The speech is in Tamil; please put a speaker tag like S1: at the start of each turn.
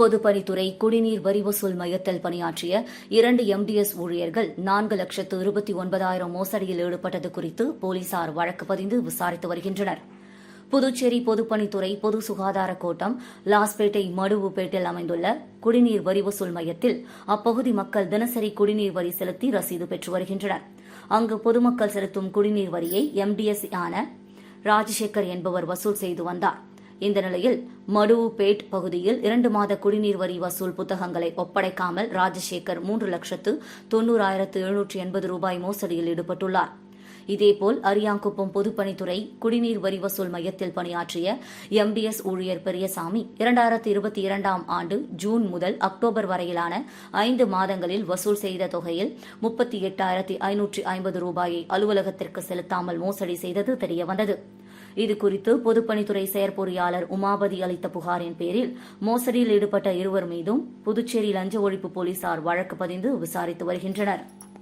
S1: பொதுப்பணித்துறை குடிநீர் வரி வசூல் மையத்தில் பணியாற்றிய இரண்டு எம்டிஎஸ் ஊழியர்கள் நான்கு லட்சத்து இருபத்தி ஒன்பதாயிரம் மோசடியில் ஈடுபட்டது குறித்து போலீசார் வழக்கு பதிந்து விசாரித்து வருகின்றனர். புதுச்சேரி பொதுப்பணித்துறை பொது சுகாதார கோட்டம் லாஸ்பேட்டை மடுவுப்பேட்டில் அமைந்துள்ள குடிநீர் வரி வசூல் மையத்தில் அப்பகுதி மக்கள் தினசரி குடிநீர் வரி செலுத்தி ரசீது பெற்று வருகின்றனர். அங்கு பொதுமக்கள் செலுத்தும் குடிநீர் வரியை எம்டிஎஸ் ஆன ராஜசேகர் என்பவர் வசூல் செய்து வந்தார். இந்த நிலையில் மடுவுபேட் பகுதியில் இரண்டு மாத குடிநீர் வரி வசூல் புத்தகங்களை ஒப்படைக்காமல் ராஜசேகர் மூன்று லட்சத்து தொன்னூறாயிரத்து எழுநூற்று எண்பது ரூபாய் மோசடியில் ஈடுபட்டுள்ளார். இதேபோல் அரியாங்குப்பம் பொதுப்பணித்துறை குடிநீர் வரி வசூல் மையத்தில் பணியாற்றிய எம்டிஎஸ் ஊழியர் பெரியசாமி இரண்டாயிரத்து இருபத்தி இரண்டாம் ஆண்டு ஜூன் முதல் அக்டோபர் வரையிலான ஐந்து மாதங்களில் வசூல் செய்த தொகையில் முப்பத்தி எட்டாயிரத்தி ஐநூற்றி ஐம்பது ரூபாயை அலுவலகத்திற்கு செலுத்தாமல் மோசடி செய்தது தெரியவந்தது. இது குறித்து பொதுப்பணித்துறை செயற்பொறியாளர் உமாபதி அளித்த புகாரின் பேரில் மோசடியில் ஈடுபட்ட இருவர் மீதும் புதுச்சேரி லஞ்ச ஒழிப்பு போலீசார் வழக்கு பதிந்து விசாரித்து வருகின்றனர்.